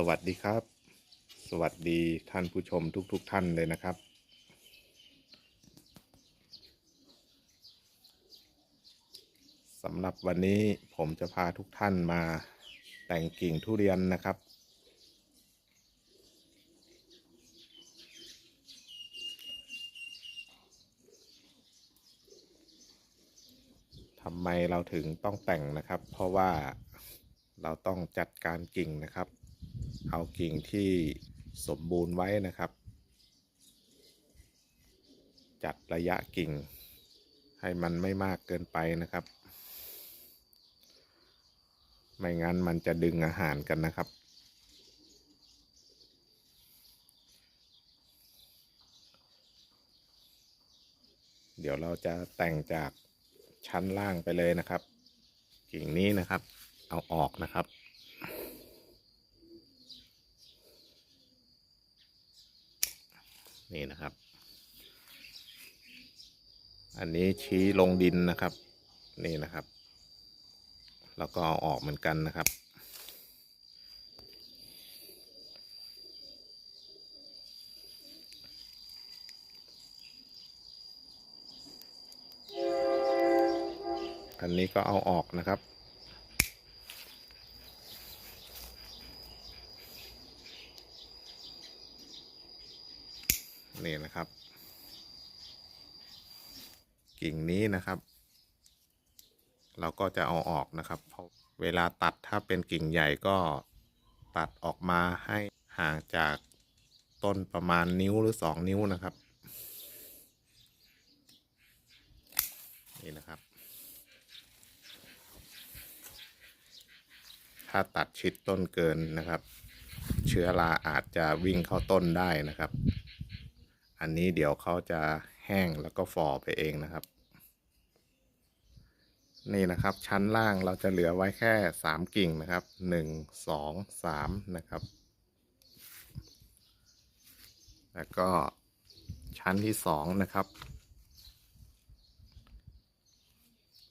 สวัสดีครับ สวัสดีท่านผู้ชมทุกๆทท่านเลยนะครับ สำหรับวันนี้ผมจะพาทุกท่านมาแต่งกิ่งทุเรียนนะครับ ทำไมเราถึงต้องแต่งนะครับ เพราะว่าเราต้องจัดการกิ่งนะครับ เอากิ่งที่สมบูรณ์ไว้นะครับ จัดระยะกิ่ง ให้มันไม่มากเกินไปนะครับ ไม่งั้นมันจะดึงอาหารกันนะครับ เดี๋ยวเราจะแต่งจากชั้นล่างไปเลยนะครับ กิ่งนี้นะครับ เอาออกนะครับ นี่นะครับ อันนี้ชี้ลงดินนะครับ นี่นะครับ แล้วก็เอาออกเหมือนกันนะครับ อันนี้ก็เอาออกนะครับ นี่นะครับ กิ่งนี้นะครับ เราก็จะเอาออกนะครับเพราะเวลาตัดถ้าเป็นกิ่งใหญ่ก็ตัดออกมาให้ห่างจากต้นประมาณนิ้วหรือสองนิ้วนะครับ นี่นะครับ ถ้าตัดชิดต้นเกินนะครับ เชื้อราอาจจะวิ่งเข้าต้นได้นะครับ อันนี้เดี๋ยวเขาจะแห้งแล้วก็ฝ่อไปเองนะครับ นี่นะครับชั้นล่างเราจะเหลือไว้แค่สามกิ่งนะครับหนึ่งสองสามนะครับ แล้วก็ชั้นที่สองนะครับ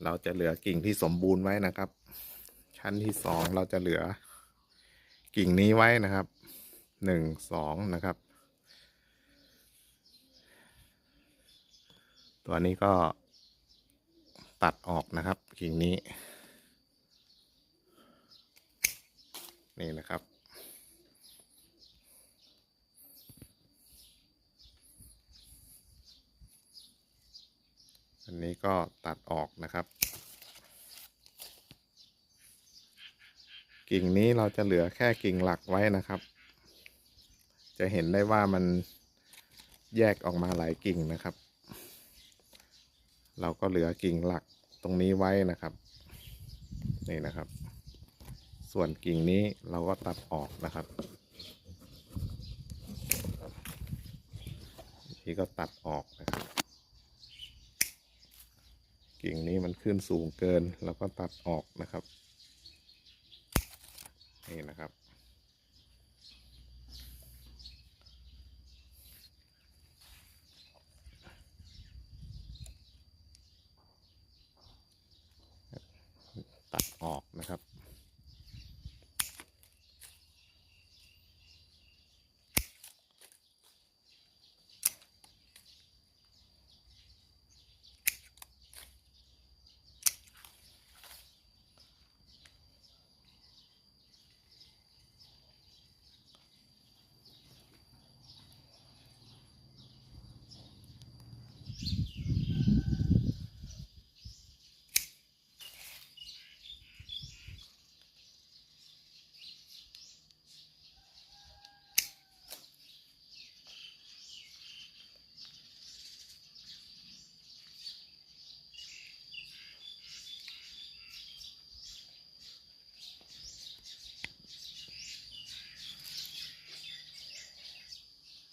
เราจะเหลือกิ่งที่สมบูรณ์ไว้นะครับ ชั้นที่สองเราจะเหลือกิ่งนี้ไว้นะครับหนึ่งสองนะครับ ตัวนี้ก็ตัดออกนะครับกิ่งนี้ นี่นะครับ อันนี้ก็ตัดออกนะครับ กิ่งนี้เราจะเหลือแค่กิ่งหลักไว้นะครับ จะเห็นได้ว่ามันแยกออกมาหลายกิ่งนะครับ เราก็เหลือกิ่งหลักตรงนี้ไว้นะครับ นี่นะครับ ส่วนกิ่งนี้เราก็ตัดออกนะครับนี่ก็ตัดออกนะครับ กิ่งนี้มันขึ้นสูงเกินเราก็ตัดออกนะครับ นี่นะครับ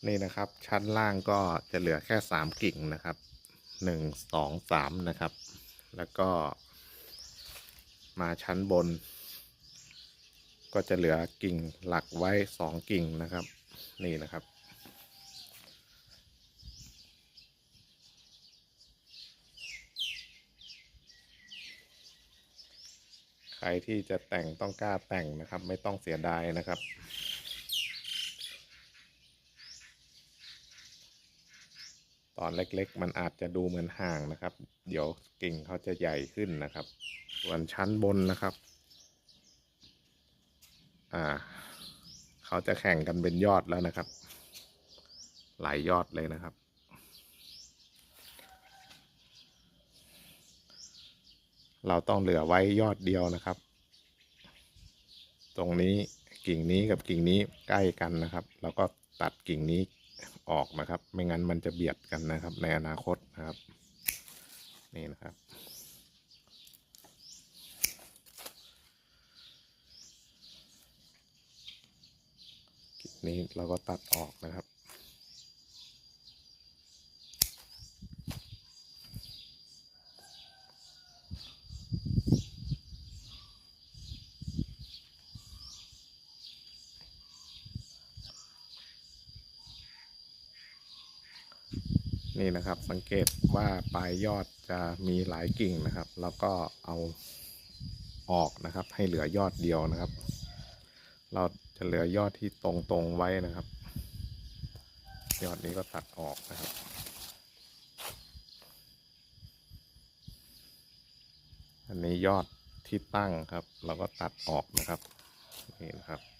นี่นะครับ ชั้นล่างก็จะเหลือแค่สามกิ่งนะครับหนึ่งสองสามนะครับ แล้วก็ มาชั้นบน ก็จะเหลือกิ่งหลักไว้สองกิ่งนะครับ นี่นะครับใครที่จะแต่งต้องกล้าแต่งนะครับ ไม่ต้องเสียดายนะครับ ตอนเล็ก ๆ มันอาจจะดูเหมือนห่างนะครับ เดี๋ยวกิ่งเขาจะใหญ่ขึ้นนะครับ ส่วนชั้นบนนะครับ อ่า เขาจะแข่งกันเป็นยอดแล้วนะครับ หลายยอดเลยนะครับเราต้องเหลือไว้ยอดเดียวนะครับ ตรงนี้กิ่งนี้กับกิ่งนี้ใกล้กันนะครับ แล้วก็ตัดกิ่งนี้ ออกนะครับ ไม่งั้นมันจะเบียดกันนะครับ ในอนาคตนะครับ นี่นะครับนี้เราก็ตัดออกนะครับ นี่นะครับสังเกตว่าปลายยอดจะมีหลายกิ่งนะครับ แล้วก็เอาออกนะครับ ให้เหลือยอดเดียวนะครับ เราจะเหลือยอดที่ตรงๆไว้นะครับ ยอดนี้ก็ตัดออกนะครับอันนี้ยอดที่ตั้งครับ เราก็ตัดออกนะครับนี่นะครับ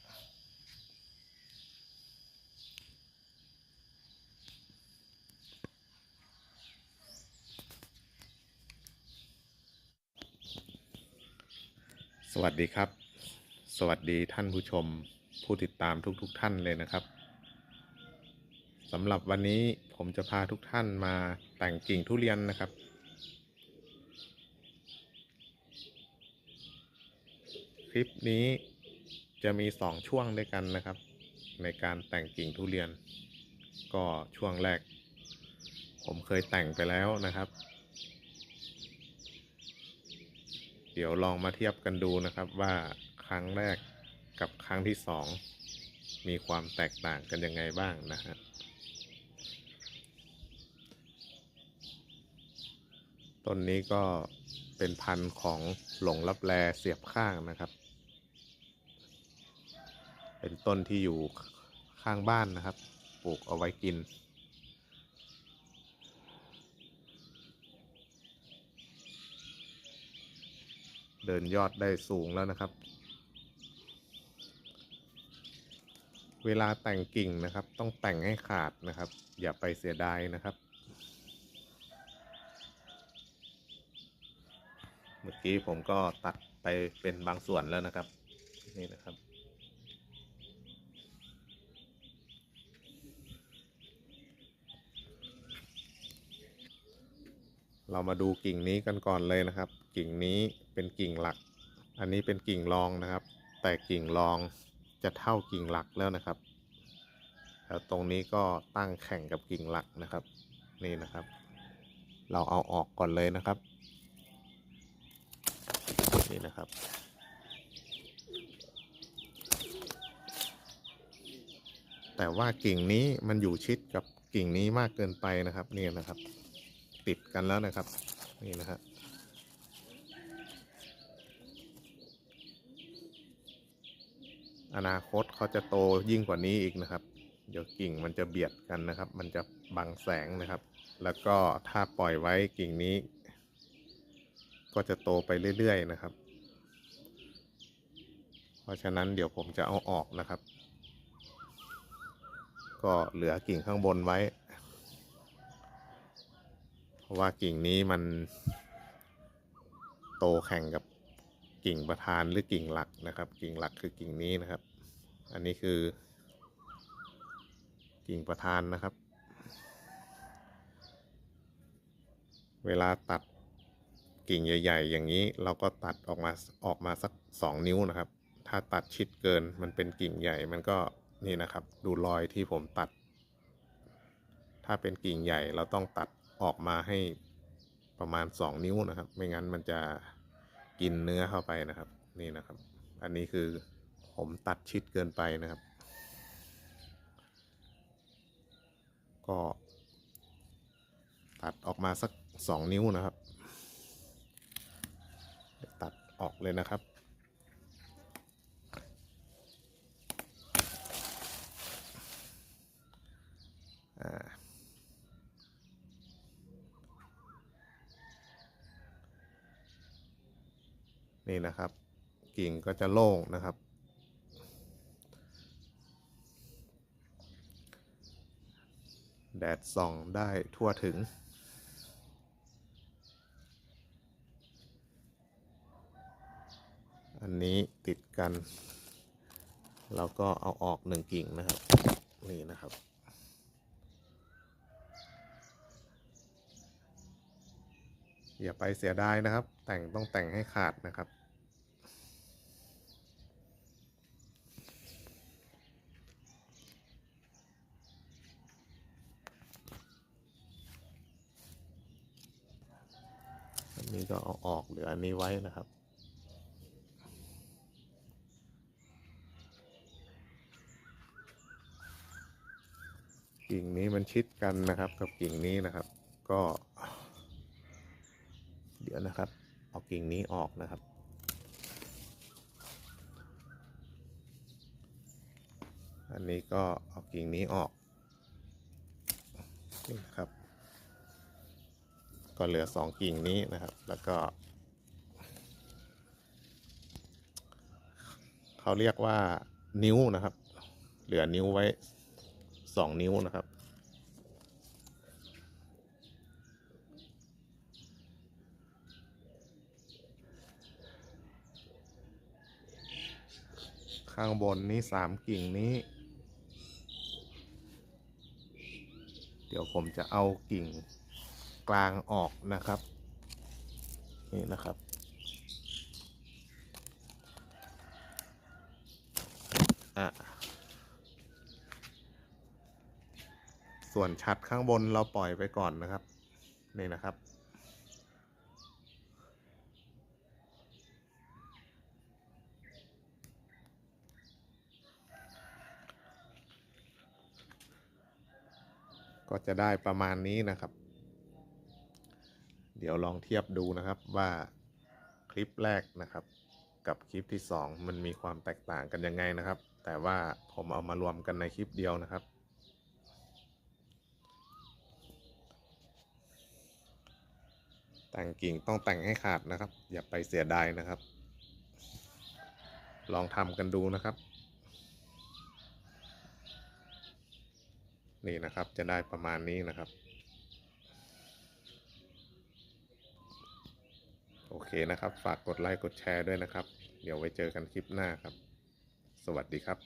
สวัสดีครับ สวัสดีท่านผู้ชมผู้ติดตามทุกๆทท่านเลยนะครับสำหรับวันนี้ผมจะพาทุกท่านมาแต่งกิ่งทุเรียนนะครับ คลิปนี้จะมีสองช่วงด้วยกันนะครับ ในการแต่งกิ่งทุเรียน ก็ช่วงแรก ผมเคยแต่งไปแล้วนะครับ เดี๋ยวลองมาเทียบกันดูนะครับว่าครั้งแรกกับครั้งที่สองมีความแตกต่างกันยังไงบ้างนะฮะต้นนี้ก็เป็นพันธุ์ของหลงลับแลเสียบข้างนะครับ เป็นต้นที่อยู่ข้างบ้านนะครับ ปลูกเอาไว้กิน เดินยอดได้สูงแล้วนะครับ เวลาแต่งกิ่งนะครับ ต้องแต่งให้ขาดนะครับ อย่าไปเสียดายนะครับ เมื่อกี้ผมก็ตัดไปเป็นบางส่วนแล้วนะครับ นี่นะครับเรามาดูกิ่งนี้กันก่อนเลยนะครับ กิ่งนี้เป็นกิ่งหลัก อันนี้เป็นกิ่งรองนะครับ แต่กิ่งรองจะเท่ากิ่งหลักแล้วนะครับแล้วตรงนี้ก็ตั้งแข่งกับกิ่งหลักนะครับ นี่นะครับ เราเอาออกก่อนเลยนะครับ นี่นะครับแต่ว่ากิ่งนี้มันอยู่ชิดกับกิ่งนี้มากเกินไปนะครับ นี่นะครับ ติดกันแล้วนะครับ นี่นะฮะ อนาคตเขาจะโตยิ่งกว่านี้อีกนะครับ เดี๋ยวกิ่งมันจะเบียดกันนะครับ มันจะบังแสงนะครับ แล้วก็ถ้าปล่อยไว้กิ่งนี้ ก็จะโตไปเรื่อยๆนะครับ เพราะฉะนั้นเดี๋ยวผมจะเอาออกนะครับ ก็เหลือกิ่งข้างบนไว้ เพราะว่ากิ่งนี้มันโตแข่งกับ กิ่งประธานหรือกิ่งหลักนะครับ กิ่งหลักคือกิ่งนี้นะครับ อันนี้คือ กิ่งประธานนะครับ เวลาตัดกิ่งใหญ่ ๆ อย่างนี้เราก็ตัดออกมาออกมาสักสองนิ้วนะครับ ถ้าตัดชิดเกินมันเป็นกิ่งใหญ่มันก็นี่นะครับ ดูรอยที่ผมตัด ถ้าเป็นกิ่งใหญ่เราต้องตัดออกมาให้ประมาณ 2 นิ้วนะครับ ไม่งั้นมันจะ กินเนื้อเข้าไปนะครับ นี่นะครับ อันนี้คือผมตัดชิดเกินไปนะครับ ก็ ตัดออกมาสัก2นิ้วนะครับ ตัดออกเลยนะครับอ่า นี่นะครับ กิ่งก็จะโล่งนะครับ แดดส่องได้ทั่วถึง อันนี้ติดกันเราก็เอาออกหนึ่งกิ่งนะครับ นี่นะครับ อย่าไปเสียดายนะครับ แต่งต้องแต่งให้ขาดนะครับ อันนี้ก็เอาออกเหลืออัน นี้ไว้นะครับ กิ่งนี้มันชิดกันนะครับ กับกิ่งนี้นะครับ ก็ เดี๋ยวนะครับ เอากิ่งนี้ออกนะครับอันนี้ก็เอากิ่งนี้ออกนี่นะครับ ก็เหลือสองกิ่งนี้นะครับ แล้วก็ เขาเรียกว่านิ้วนะครับ เหลือนิ้วไว้สองนิ้วนะครับ ข้างบนนี้สามกิ่งนี้ เดี๋ยวผมจะเอากิ่งกลางออกนะครับ นี่นะครับ อะส่วนชัดข้างบนเราปล่อยไปก่อนนะครับ นี่นะครับ ก็จะได้ประมาณนี้นะครับ เดี๋ยวลองเทียบดูนะครับว่าคลิปแรกนะครับ กับคลิปที่ 2 มันมีความแตกต่างกันยังไงนะครับ แต่ว่าผมเอามารวมกันในคลิปเดียวนะครับ แต่งกิ่งต้องแต่งให้ขาดนะครับ อย่าไปเสียดายนะครับ ลองทำกันดูนะครับ นี่นะครับจะได้ประมาณนี้นะครับ โอเคนะครับ ฝากกดไลค์กดแชร์ด้วยนะครับ เดี๋ยวไว้เจอกันคลิปหน้าครับ สวัสดีครับ